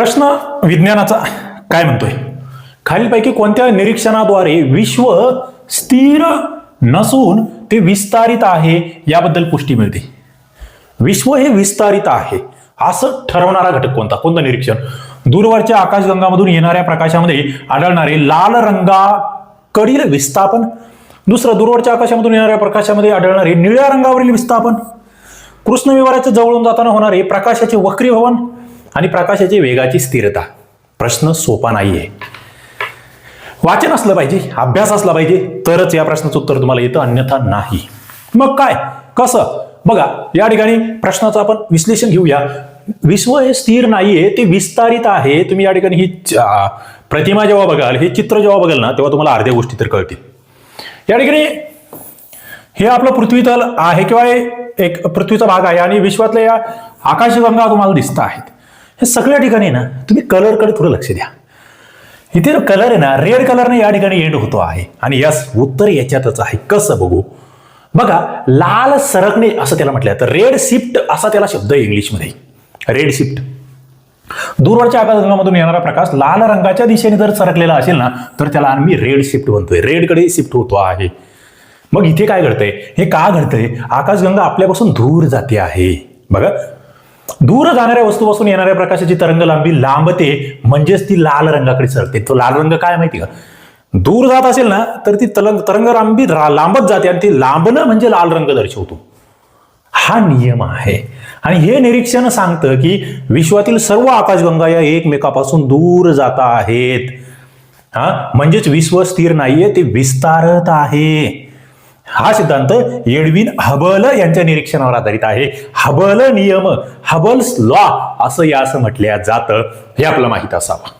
प्रश्न विज्ञानाचा काय म्हणतोय? खालीलपैकी कोणत्या निरीक्षणाद्वारे विश्व स्थिर नसून ते विस्तारित आहे याबद्दल पुष्टी मिळते. विश्व हे विस्तारित आहे. असं ठरवणारा घटक कोणता? कोणतं निरीक्षण? दूरवरच्या आकाशगंगामधून येणाऱ्या प्रकाशामध्ये आढळणारे लाल रंगाकडील विस्थापन. दुसरं दूरवरच्या आकाशामधून येणाऱ्या प्रकाशामध्ये आढळणारे निळ्या रंगावरील विस्थापन. कृष्णविवाराच्या जवळून जाताना होणारे प्रकाशाचे वक्रीभवन. आणि प्रकाशाची वेगाची स्थिरता. प्रश्न सोपा नाहीये. वाचन असलं पाहिजे अभ्यास असला पाहिजे तरच या प्रश्नाचं उत्तर तुम्हाला येतं अन्यथा नाही. मग काय? कसं? बघा या ठिकाणी प्रश्नाचं आपण विश्लेषण घेऊया. विश्व हे स्थिर नाहीये ते विस्तारित आहे. तुम्ही या ठिकाणी ही प्रतिमा जेव्हा बघाल हे चित्र जेव्हा बघाल ना तेव्हा तुम्हाला अर्ध्या गोष्टी तर कळतील. या ठिकाणी हे आपलं पृथ्वीतल आहे किंवा एक पृथ्वीचा भाग आहे आणि विश्वातल्या या आकाशगंगा तुम्हाला दिसत आहेत. हे सगळ्या ठिकाणी ना तुम्ही कलरकडे थोडं लक्ष द्या. इथे कलर आहे ना रेड कलरने या ठिकाणी एंड होतो आहे. आणि यस उत्तर याच्यातच आहे. कसं बघू? बघा लाल सरकणे असं त्याला म्हटलं तर रेड शिफ्ट असा त्याला शब्द आहे इंग्लिशमध्ये रेड शिफ्ट दूरवरच्या आकाशगंगामधून येणारा प्रकाश लाल रंगाच्या दिशेने जर सरकलेला असेल ना तर त्याला आम्ही रेड शिफ्ट म्हणतोय. रेडकडे शिफ्ट होतो आहे. मग इथे काय घडतंय? हे का घडतंय? आकाशगंगा आपल्यापासून दूर जाते आहे. बघा दूर जाणाऱ्या वस्तूपासून येणाऱ्या प्रकाशाची तरंग लांबी लांबते म्हणजेच ती लाल रंगाकडे सरते तो लाल रंग काय माहिती का? दूर जात असेल ना तर ती तलंग तरंग लांबी लांबत जाते आणि ती लांबणं म्हणजे लाल रंग दर्शवतो. हा नियम आहे. आणि हे निरीक्षण सांगतं की विश्वातील सर्व आकाशगंगा या एकमेकापासून दूर जात आहेत. हा? म्हणजेच विश्व स्थिर नाहीये ते विस्तारत आहे. हा सिद्धांत एडविन हबल यांच्या निरीक्षणावर आधारित आहे. हबल नियम हबल्स लॉ असं या असं म्हटल्या जातं. हे आपलं माहीत असावं.